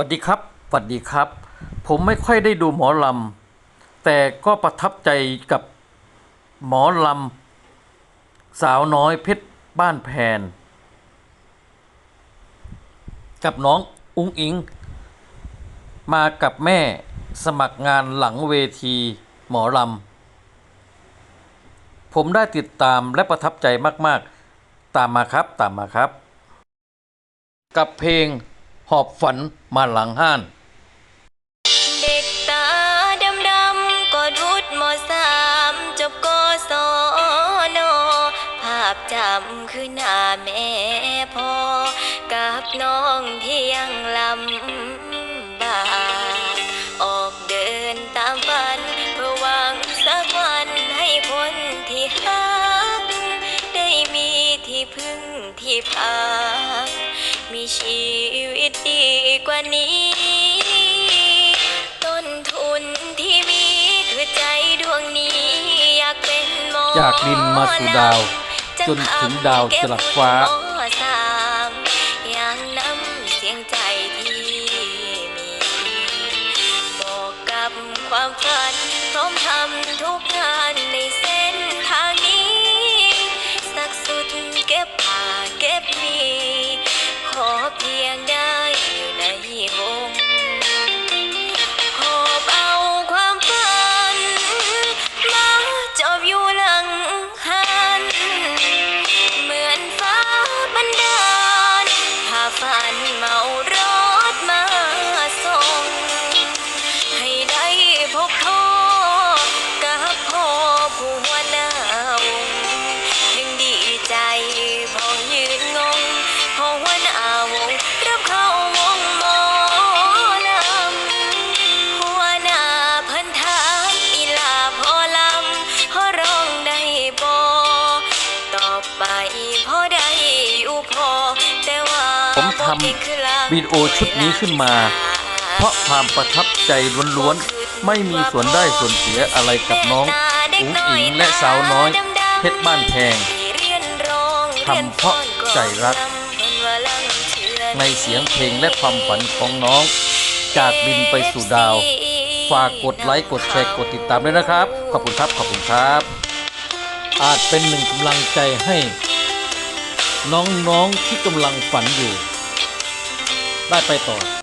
วัสดีครับสวัสดีครับ ผมไม่ค่อยได้ดูหมอลำ แต่ก็ประทับใจกับหมอลำ สาวน้อยเพชรบ้านแพน กับน้องอุ้งอิง มากับแม่สมัครงานหลังเวทีหมอลำ ผมได้ติดตามและประทับใจมาก ๆ ตามมาครับตามมาครับ กับเพลง หอบฝันมาหลังห้าน เด็กตาดำดำๆก็รุดมสามจบกศนภาพจำคือหน้าแม่พ่อกับน้องที่ยังลำบากออกเดินตามฝันเพื่อหวังสักวันให้คนที่ฮักได้มีที่พึ่งที่พักมีชีวิต ดีกว่านี้ ต้นทุนที่มีคือใจดวงนี้ อยากเป็นหมอจากดินมาสู่ดาว จนถึงดาวจรัสฟ้าหมอสามอย่างนำเสียงใจที่มี บอกกับความฝันพร้อมทำทุกงานในเส้ ผมทำวิดีโอชุดนี้ขึ้นมา เพราะความประทับใจล้วนๆ ไม่มีส่วนได้ส่วนเสียอะไรกับน้องอุ๋งอิงและสาวน้อยเพชรบ้านแพงทำเพราะใจรัก ในเสียงเพลงและความฝันของน้อง จากดินไปสู่ดาว ฝากกดไลค์ กดแชร์ กดติดตามด้วยนะครับ ขอบคุณครับ ขอบคุณครับ อาจเป็นหนึ่งกำลังใจให้ น้องๆที่กำลังฝันอยู่ ได้ไปต่อ